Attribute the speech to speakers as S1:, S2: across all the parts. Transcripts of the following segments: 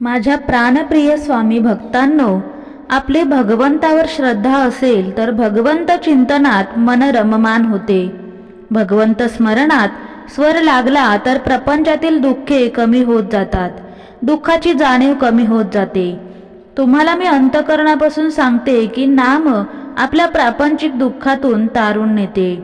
S1: माझ्या प्राणप्रिय स्वामी भक्तांनो आपले भगवंतावर श्रद्धा असेल तर भगवंत चिंतनात मन रममान होते. भगवंत स्मरणात स्वर लागला तर प्रपंचातील दुःखे कमी होत जातात. दुःखाची जाणीव कमी होत जाते. तुम्हाला मी अंतकरणापासून सांगते की नाम आपल्या प्रापंचिक दुःखातून तारून नेते.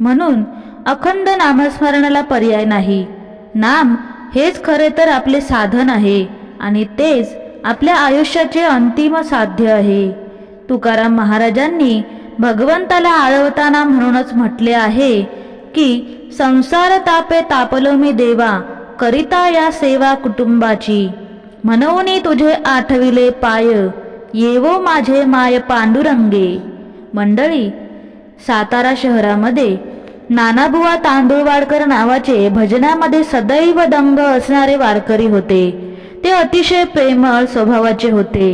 S1: म्हणून अखंड नामस्मरणाला पर्याय नाही. नाम हेच खरे तर आपले साधन आहे. आणि तेच आपल्या आयुष्याचे अंतिम साध्य आहे. तुकाराम महाराजांनी भगवंताला आळवताना म्हणूनच म्हटले आहे की संसार तापे तापलो मी देवा करिता या सेवा कुटुंबाची. म्हणून तुझे आठविले पाय येवो माझे माय पांडुरंगे. मंडळी सातारा शहरामध्ये नानाबुवा तांदूळवाडकर नावाचे भजनामध्ये सदैव दंग असणारे वारकरी होते. ते अतिशय प्रेमळ स्वभावाचे होते.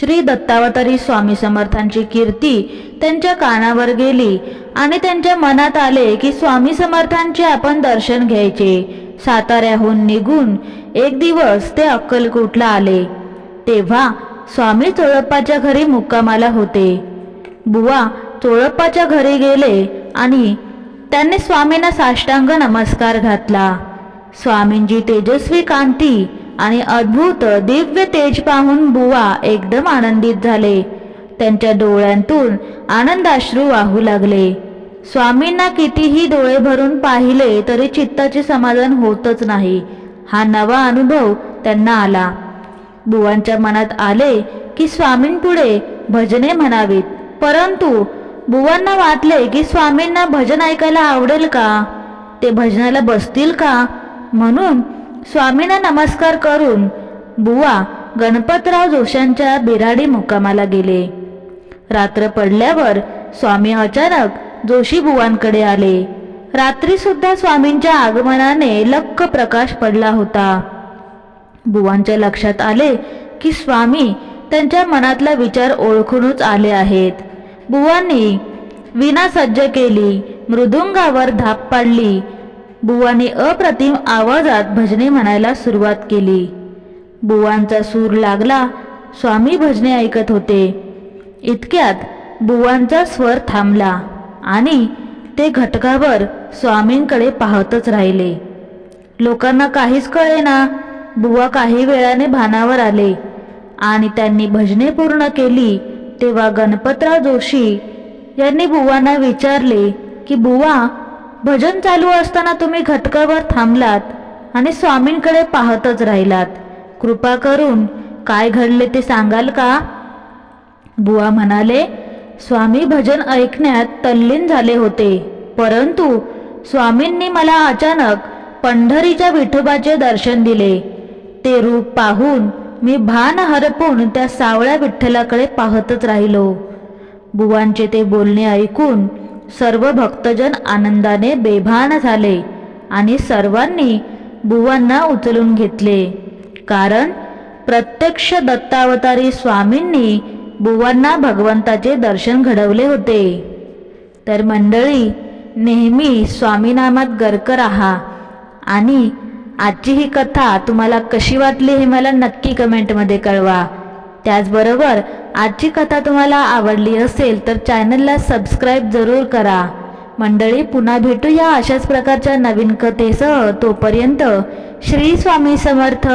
S1: श्री दत्तावतारी स्वामी समर्थांची कीर्ती त्यांच्या कानावर गेली आणि त्यांच्या मनात आले की स्वामी समर्थांचे आपण दर्शन घ्यायचे. साताऱ्याहून निघून एक दिवस ते अक्कलकोटला आले. तेव्हा स्वामी चोळप्पाच्या घरी मुक्कामाला होते. बुवा चोळप्पाच्या घरी गेले आणि त्यांनी स्वामींना साष्टांग नमस्कार घातला. स्वामींची तेजस्वी कांती आणि अद्भुत दिव्य तेज पाहून बुवा एकदम आनंदित झाले. त्यांच्या डोळ्यांतून आनंदाश्रू वाहू लागले. स्वामींना कितीही डोळे भरून पाहिले तरी चित्ताचे समाधान होतच नाही. हा नवा अनुभव त्यांना आला. बुवांच्या मनात आले की स्वामींपुढे भजने म्हणावीत. परंतु बुवांना वाटले की स्वामींना भजन ऐकायला आवडेल का? ते भजनाला बसतील का? म्हणून स्वामींना नमस्कार करून बुवा गणपतराव जोशांच्या बिराडी मुक्कामाला गेले. रात्र पडल्यावर स्वामी अचानक जोशी बुवांकडे आले. रात्री सुद्धा स्वामींच्या आगमनाने लक्क प्रकाश पडला होता. बुवांच्या लक्षात आले की स्वामी त्यांच्या मनातला विचार ओळखूनच आले आहेत. बुवांनी विना सज्ज केली मृदुंगावर धाप पाडली बुवांनी अप्रतिम आवाजात भजने म्हणायला सुरुवात केली. बुवांचा सूर लागला स्वामी भजने ऐकत होते. इतक्यात बुवांचा स्वर थांबला आणि ते घटकावर स्वामींकडे पाहतच राहिले. लोकांना काहीच कळेना बुवा काही वेळाने भानावर आले आणि त्यांनी भजने पूर्ण केली तेव्हा गणपतराव जोशी यांनी बुवांना विचारले की बुवा भजन चालू असताना तुम्ही घटकावर थांबलात आणि स्वामींकडे पाहतच राहिलात. कृपा करून काय घडले ते सांगाल का? बुवा म्हणाले स्वामी भजन ऐकण्यात तल्लीन झाले होते. परंतु स्वामींनी मला अचानक पंढरीच्या विठोबाचे दर्शन दिले. ते रूप पाहून मी भान हरपून त्या सावळ्या विठ्ठलाकडे पाहतच राहिलो. बुवांचे ते बोलणे ऐकून सर्व भक्तजन आनंदाने बेभान झाले आणि सर्वांनी बुवांना उचलून घेतले. कारण प्रत्यक्ष दत्तावतारी स्वामींनी बुवांना भगवंताचे दर्शन घडवले होते. तर मंडळी नेहमी स्वामीनामात गर्क राहा. आणि आजची ही कथा तुम्हाला कशी वाटली हे मला नक्की कमेंटमध्ये कळवा. त्याचबरोबर आजची कथा तुम्हाला आवडली असेल तर चॅनलला सबस्क्राईब जरूर करा. मंडळी पुन्हा भेटूया अशाच प्रकारच्या नवीन कथेसह. तोपर्यंत श्री स्वामी समर्थ.